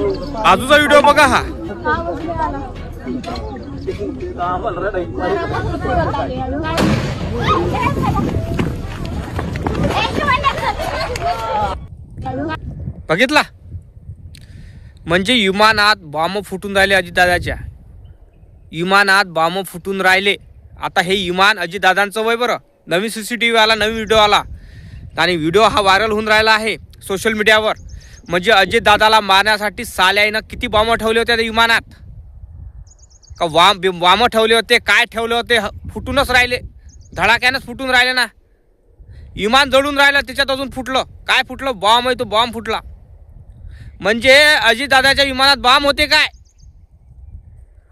आजूचा video बघा हा. बघितला? म्हणजे विमानात बॉम्ब फुटून राहिले अजितदादाच्या. विमानात बॉम्ब फुटून राहिले. आता हे विमान अजितदादांचं वय बरं. नवीन सी सी टी व्ही आला नवीन व्हिडिओ आला. आणि व्हिडिओ हा व्हायरल होऊन राहिला आहे सोशल मीडियावर म्हणजे अजितदादाला मारण्यासाठी साल्याईनं किती बॉम्ब ठेवले होते त्या विमानात? का वाम वाम ठेवले होते काय ठेवले होते ह- फुटूनच राहिले. धडाक्यानंच फुटून राहिले ना. विमान जळून राहिलं त्याच्यात अजून फुटलं. काय फुटलं? बॉम्ब आहे तो बॉम्ब फुटला. म्हणजे अजितदादाच्या विमानात बॉम्ब होते काय?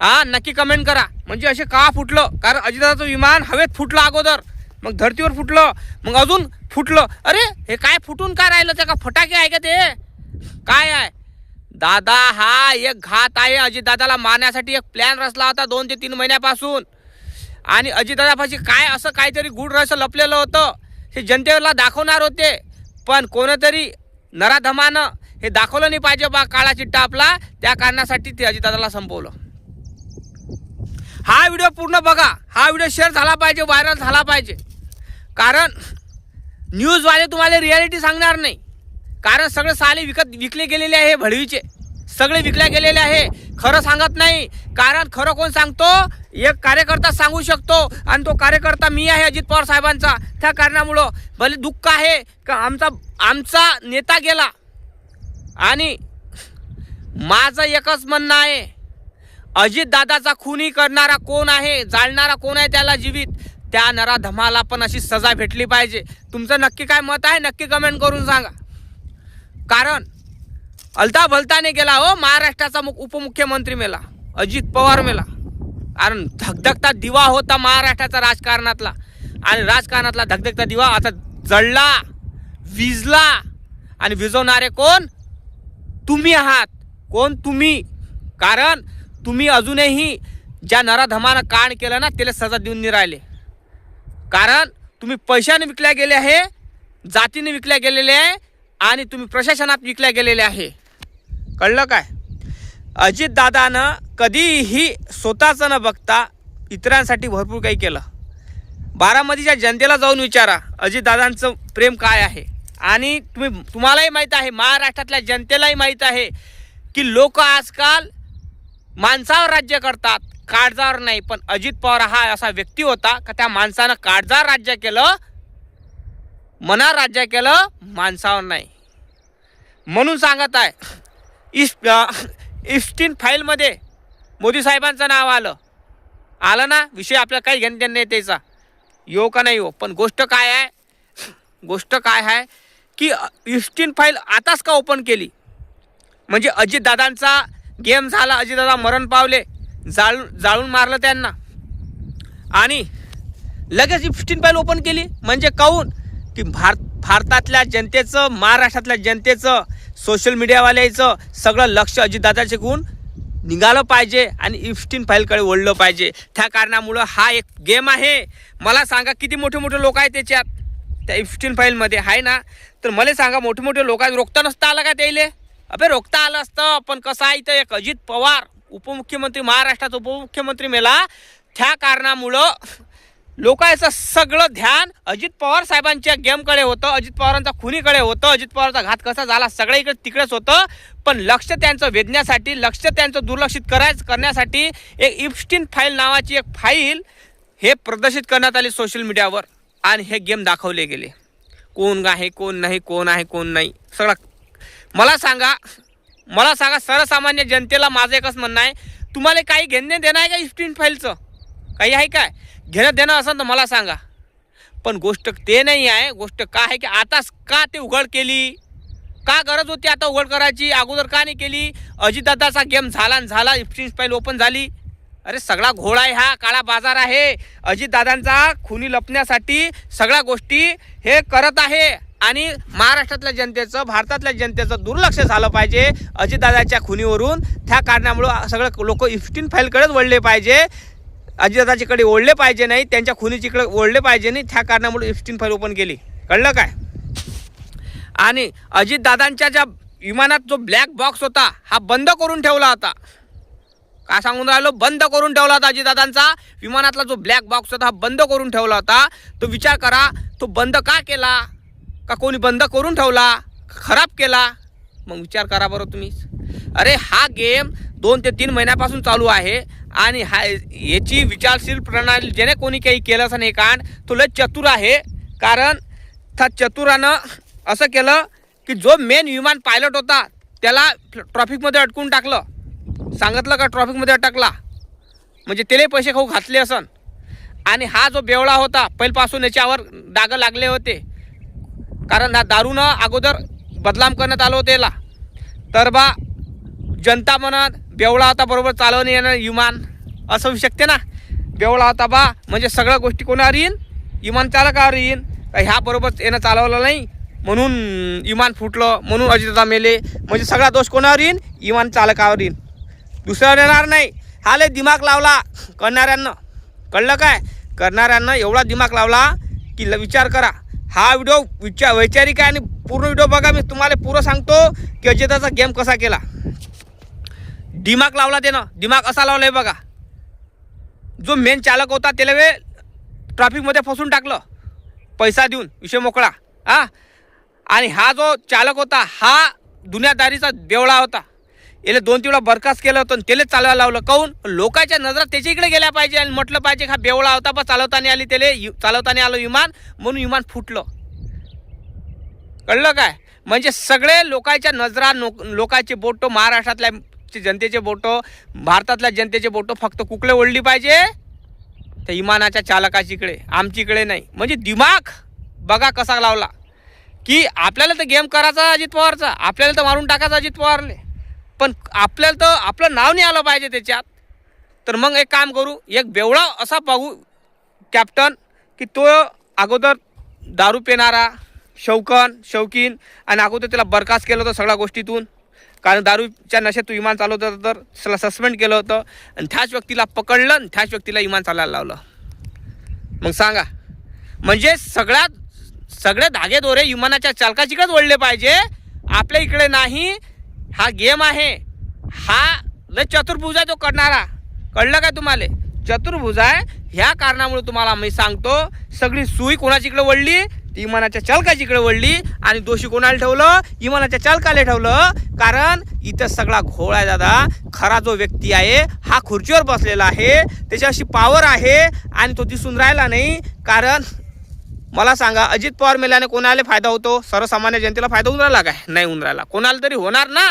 हा नक्की कमेंट करा. म्हणजे असे का फुटलं? कारण अजितदादाचं विमान हवेत फुटलं अगोदर. मग धरतीवर फुटलं. मग अजून फुटलं. अरे हे काय फुटून काय राहिलं? त्या का फटाके आहे का ते? काय आहे? दादा हा एक घात आहे. अजितदादाला मारण्यासाठी एक प्लॅन रचला होता दोन ते तीन महिन्यापासून. आणि अजितदादापाशी काय असं काहीतरी गुड रहस्य लपलेलं होतं हे जनतेला दाखवणार होते. पण कोणतरी नराधमानं हे दाखवलं नाही पाहिजे बा काळा चिट्टा आपला. त्या कारणासाठी ते अजितदादाला संपवलं. हा व्हिडिओ पूर्ण बघा. हा व्हिडिओ शेअर झाला पाहिजे व्हायरल झाला पाहिजे. कारण न्यूजवाले तुम्हाला रियालिटी सांगणार नाही. कारण सगळे साले विकत विकले गेलेले आहे भडवीचे. सगळे विकल्या गेलेले आहे. खरं सांगत नाही. कारण खरं कोण सांगतो? एक कार्यकर्ता सांगू शकतो आणि तो कार्यकर्ता मी आहे अजित पवार साहेबांचा. त्या कारणामुळं भले दुःख आहे का आमचा आमचा नेता गेला. आणि माझं एकच म्हणणं आहे अजित दादाचा खूनही करणारा कोण आहे जाळणारा कोण आहे त्याला जीवित? त्या नरा धमाला पण अशी सजा भेटली पाहिजे. तुमचं नक्की काय मत आहे? नक्की कमेंट करून सांगा. कारण अलता भलताने गेला हो महाराष्ट्राचा मुख उपमुख्यमंत्री मेला अजित पवार मेला. कारण धगधगता दिवा होता महाराष्ट्राचा राजकारणातला. आणि राजकारणातला धगधगता दिवा आता जळला विजला. आणि विजवणारे कोण? तुम्ही आहात. कोण तुम्ही? कारण तुम्ही अजूनही ज्या नराधमानं काण केलं ना त्याला सजा देऊन नाही राहिले. कारण तुम्ही पैशाने विकल्या गेले आहे जातीने विकल्या गेलेले आहे आणि तुम्ही प्रशासनात विकल्या गेलेले आहे. कळलं काय? अजित दादानं कधीही स्वतःचं न बघता इतरांसाठी भरपूर काही केलं. बारामतीच्या जनतेला जाऊन विचारा अजितदादांचं प्रेम काय आहे? आणि तुम्ही तुम्हालाही माहीत आहे महाराष्ट्रातल्या जनतेलाही माहीत आहे की लोक आजकाल माणसावर राज्य करतात काळजावर नाही. पण अजित पवार हा असा व्यक्ती होता का त्या माणसानं काळजावर राज्य केलं? मना राज्य केलं माणसावर नाही. म्हणून सांगत आहे इस्ट इस्टीन फाईलमध्ये मोदी साहेबांचं नाव आलं. आलं ना विषय आपल्याला काही घेणं देणं नाही त्याचा. यो का नाही हो पण गोष्ट काय आहे गोष्ट काय आहे की इस्टीन फाईल आताच का ओपन केली? म्हणजे अजितदादांचा गेम झाला अजितदादा मरण पावले जाळून जाळून मारलं त्यांना. आणि लगेच इफ्टीन फाईल ओपन केली म्हणजे काहून की भारत भारतातल्या जनतेचं महाराष्ट्रातल्या जनतेचं सोशल मीडियावाल्याचं सगळं लक्ष अजितदादाचे गुण निघालं पाहिजे आणि इफ्टीन फाईलकडे ओढलं पाहिजे. त्या कारणामुळं हा एक गेम आहे. मला सांगा किती मोठे मोठे लोक आहेत त्याच्यात? त्या इफ्टीन फाईलमध्ये आहे ना? तर मला सांगा मोठे मोठे लोक आहेत रोखता नसतं आलं का त्याले? अबे रोखता आलं असतं पण कसं आहे इथं एक अजित पवार उपमुख्यमंत्री महाराष्ट्राचा उपमुख्यमंत्री मेला. त्या कारणामुळं लोकांचं सगळं ध्यान अजित पवार साहेबांच्या गेमकडे होतं अजित पवारांचा खुनीकडे होतं अजित पवारचा घात कसा झाला सगळं इकडे तिकडेच होतं. पण लक्ष त्यांचं वेधण्यासाठी लक्ष त्यांचं दुर्लक्षित करायचं करण्यासाठी एक इप्स्टीन फाईल नावाची एक फाईल हे प्रदर्शित करण्यात आली सोशल मीडियावर आणि हे गेम दाखवले गेले. कोण आहे कोण नाही कोण आहे कोण नाही. सगळं मला सांगा मला सांगा सर्वसामान्य जनतेला माझं एकच म्हणणं आहे. तुम्हाला काही घेणे देणं आहे का इफ्टीन फाईलचं काही आहे काय? घेणं देणं असेल तर मला सांगा. पण गोष्ट ते नाही आहे गोष्ट का आहे की आताच का ते उघड केली? का गरज होती आता उघड करायची? अगोदर का नाही केली? अजितदादाचा गेम झाला आणि झाला इफ्टीन फाईल ओपन झाली. अरे सगळा घोळा आहे हा काळा बाजार आहे. अजितदादांचा खुनी लपण्यासाठी सगळ्या गोष्टी हे करत आहे. आणि महाराष्ट्रातल्या जनतेचं भारतातल्या जनतेचं दुर्लक्ष झालं पाहिजे अजितदादाच्या खुनीवरून. त्या कारणामुळं सगळं लोक इफ्टीन फाईलकडेच वळले पाहिजे. अजितदादाच्याकडे ओढले पाहिजे नाही त्यांच्या खुनीचीकडे ओढले पाहिजे नाही त्या कारणामुळे इफ्टीन फाईल ओपन केली. कळलं काय? आणि अजितदादांच्या ज्या विमानात जो ब्लॅक बॉक्स होता हा बंद करून ठेवला होता. काय सांगून राहिलो? बंद करून ठेवला होता अजितदादांचा. विमानातला जो ब्लॅक बॉक्स होता हा बंद करून ठेवला होता. तो विचार करा तो बंद का केला? का कोणी बंद करून ठेवला? खराब केला? मग विचार करा बरं तुम्ही. अरे हा गेम दोन ते तीन महिन्यापासून चालू आहे. आणि हा याची विचारशील प्रणाली ज्याने कोणी काही केलं असं नाही. कारण तो लय चतुर आहे. कारण त्या चतुरानं असं केलं की जो मेन विमान पायलट होता त्याला ट्रॉफिकमध्ये अटकून टाकलं. सांगितलं का ट्रॉफिकमध्ये अटकला? म्हणजे त्याला पैसे खाऊ घातले असन. आणि हा जो बेवळा होता पहिल्यापासून याच्यावर डाग लागले होते. कारण हा दारूनं अगोदर बदलाम करण्यात आलं होतं याला. तर बा जनता म्हणत बेवळा होता बरोबर चालवणे येणं विमान असं होऊ शकते ना? बेवळा होता बा म्हणजे सगळ्या गोष्टी कोणावर येईन? विमान चालकावर येईन. ह्याबरोबर ह्या बरोबर यानं चालवलं नाही. म्हणून विमान फुटलं म्हणून अजितदा मेले. म्हणजे सगळा दोष कोणावर येईन? विमान चालकावर येईन. दुसऱ्यावर येणार नाही. हा लय दिमाग लावला करणाऱ्यांना. कळलं काय? करणाऱ्यांना एवढा दिमाग लावला की ल- विचार करा. हा व्हिडिओ विचार वैचारिक आहे आणि पूर्ण व्हिडिओ बघा. मी तुम्हाला पुरं सांगतो की अजिताचा गेम कसा केला. दिमाग लावला त्यानं. दिमाग असा लावला आहे बघा. जो मेन चालक होता त्याला वे ट्रॅफिकमध्ये फसून टाकलं. पैसा देऊन विषय मोकळा. हा? आणि हा जो चालक होता हा दुनियादारीचा बेवळा होता. याला दोन तीन वेळा बरखास्त केलं होतं आणि त्यालाच चालवायला लावलं. काऊन लोकांच्या नजरा त्याच्या इकडे गेल्या पाहिजे आणि म्हटलं पाहिजे हा बेवळा होता पण चालवताना आली त्याला यु- चालवताना आलं विमान म्हणून विमान फुटलं. कळलं काय? म्हणजे सगळे लोकांच्या नजरा नो लोकांचे बोटो महाराष्ट्रातल्या जनतेचे बोटो भारतातल्या जनतेचे बोटो फक्त कुकडे ओढली पाहिजे. तर विमानाच्या चालकाची इकडे आमची इकडे नाही. म्हणजे दिमाग बघा कसा लावला. की आपल्याला तर गेम करायचा अजित पवारचा आपल्याला तर मारून टाकायचा अजित पवारले. पण आपल्याला तर आपलं नाव नाही आलं पाहिजे त्याच्यात. तर मग एक काम करू एक बेवळा असा पाहू कॅप्टन की तो अगोदर दारू पेणारा शौकन शौकीन आणि अगोदर त्याला बरखास्त केलं होतं सगळ्या गोष्टीतून. कारण दारूच्या नशेत तू विमान चालवत होतं तर त्याला सस्पेंड केलं होतं. आणि त्याच व्यक्तीला पकडलं आणि त्याच व्यक्तीला विमान चालायला लावलं. मग सांगा म्हणजे सगळ्यात सगळे धागे दोरे विमानाच्या चालकाचीकडेच ओढले पाहिजे? आपल्या इकडे नाही. हा गेम आहे. हा लय चतुर्भुज आहे तो करणारा. कळलं काय तुम्हाला? चतुर्भुज आहे. ह्या कारणामुळे तुम्हाला मी सांगतो सगळी सुई कोणाची इकडे वळली? ती विमानाच्या चालकाची इकडे वळली आणि दोषी कोणाला ठेवलं? विमानाच्या चालकाला ठेवलं. कारण इथं सगळा घोळ आहे दादा. खरा जो व्यक्ती आहे हा खुर्चीवर बसलेला आहे. त्याच्याशी पावर आहे आणि तो दिसून राहिला नाही. कारण मला सांगा अजित पवार मेल्याने कोणाला फायदा होतो? सर्वसामान्य जनतेला फायदा होऊन राहिला काय? नाही होऊन राहिला. कोणाला तरी होणार ना?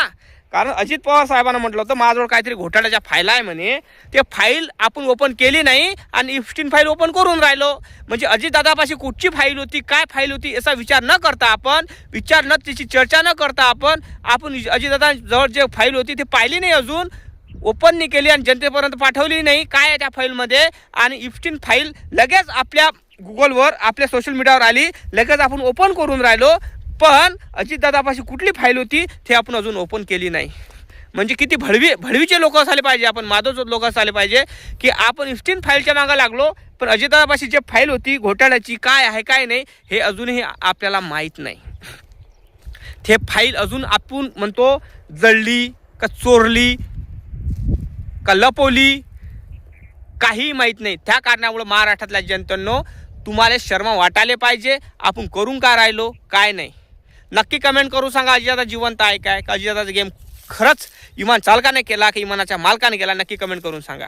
कारण अजित पवार साहेबांना म्हटलं होतं माझ्याजवळ काहीतरी घोटाळ्याच्या फाईल आहे म्हणे. ते फाईल आपण ओपन केली नाही आणि इफ्टीन फाईल ओपन करून राहिलो. म्हणजे अजितदादापाशी कुठची फाईल होती काय फाईल होती याचा विचार न करता आपण विचार न त्याची चर्चा न करता आपण आपण अजितदादा जवळ जे फाईल होती ती पाहिली नाही अजून. ओपन नाही केली आणि जनतेपर्यंत पाठवली नाही. काय आहे त्या फाईलमध्ये आणि इफ्टीन फाईल लगेच आपल्या गुगलवर आपल्या सोशल मीडियावर आली. लगेच आपण ओपन करून राहिलो. पण अजितदादापाशी कुठली फाईल होती ते आपण अजून ओपन केली नाही. म्हणजे किती भडवी भडवीचे लोक असायला पाहिजे आपण माधव लोक असायला पाहिजे की आपण इफ्टीन फाईलच्या मागं लागलो पण अजितदादापाशी जे फाईल होती घोटाळ्याची काय आहे काय नाही हे अजूनही आपल्याला माहीत नाही. ते फाईल अजून आपण म्हणतो जळली का चोरली का लपवली काही माहीत नाही. त्या कारणामुळे महाराष्ट्रातल्या जनतेनं तुम्हाला शर्मा वाटायला पाहिजे आपण करून का राहिलो काय नाही. नक्की कमेंट करू सांगा अजिदादा जिवंत आहे काय? का अजिदादाचा गेम खरंच विमान चालकाने केला की विमानाच्या मालकाने केला? नक्की कमेंट करून सांगा.